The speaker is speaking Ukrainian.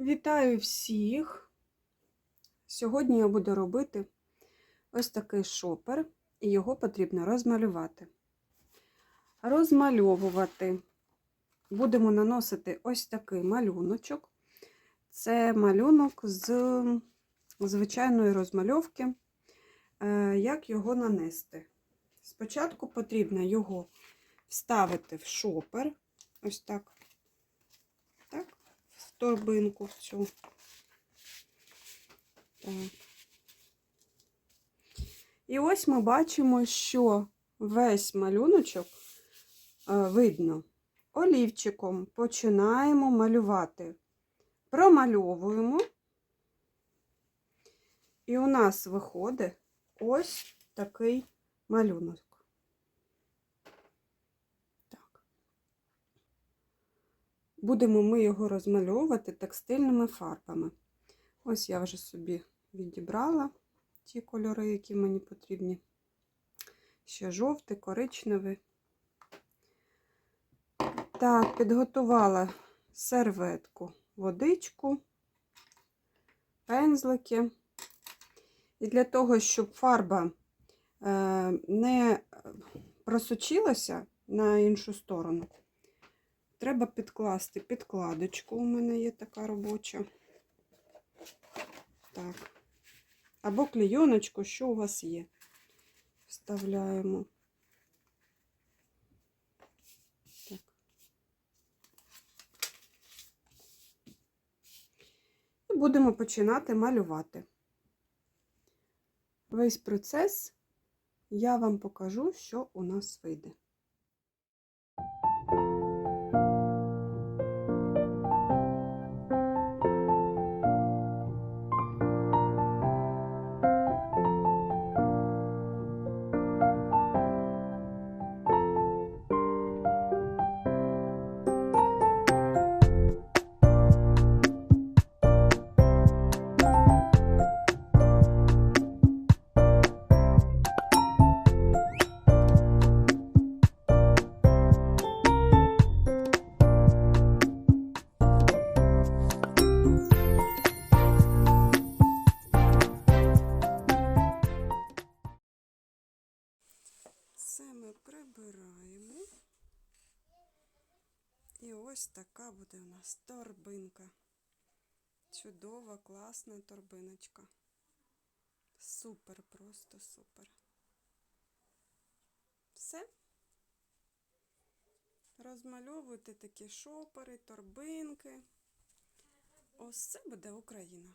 Вітаю всіх! Сьогодні я буду робити ось такий шопер, і його потрібно розмалювати. Розмальовувати будемо наносити ось такий малюночок. Це малюнок з звичайної розмальовки. Е, Як його нанести? Спочатку потрібно його вставити в шопер, ось так, торбинку в цю. Так. І ось ми бачимо, що весь малюночок е, видно. Олівчиком починаємо малювати. Промальовуємо. І у нас виходить ось такий малюнок. Так. Будемо ми його розмальовувати текстильними фарбами. Ось я вже собі відібрала ті кольори, які мені потрібні. Ще жовтий, коричневий. Так, підготувала серветку, водичку, пензлики. І для того, щоб фарба е, не просочилася на іншу сторону, треба підкласти підкладочку. У мене є така робоча. Так. Або клейоночку, що у вас є. Вставляємо. Так. І будемо починати малювати. Весь процес я вам покажу, що у нас вийде. Це ми прибираємо. І ось така буде у нас торбинка. Чудова, класна торбиночка. Супер, просто супер. Все. Розмальовуйте такі шопери, торбинки. Ось це буде Україна.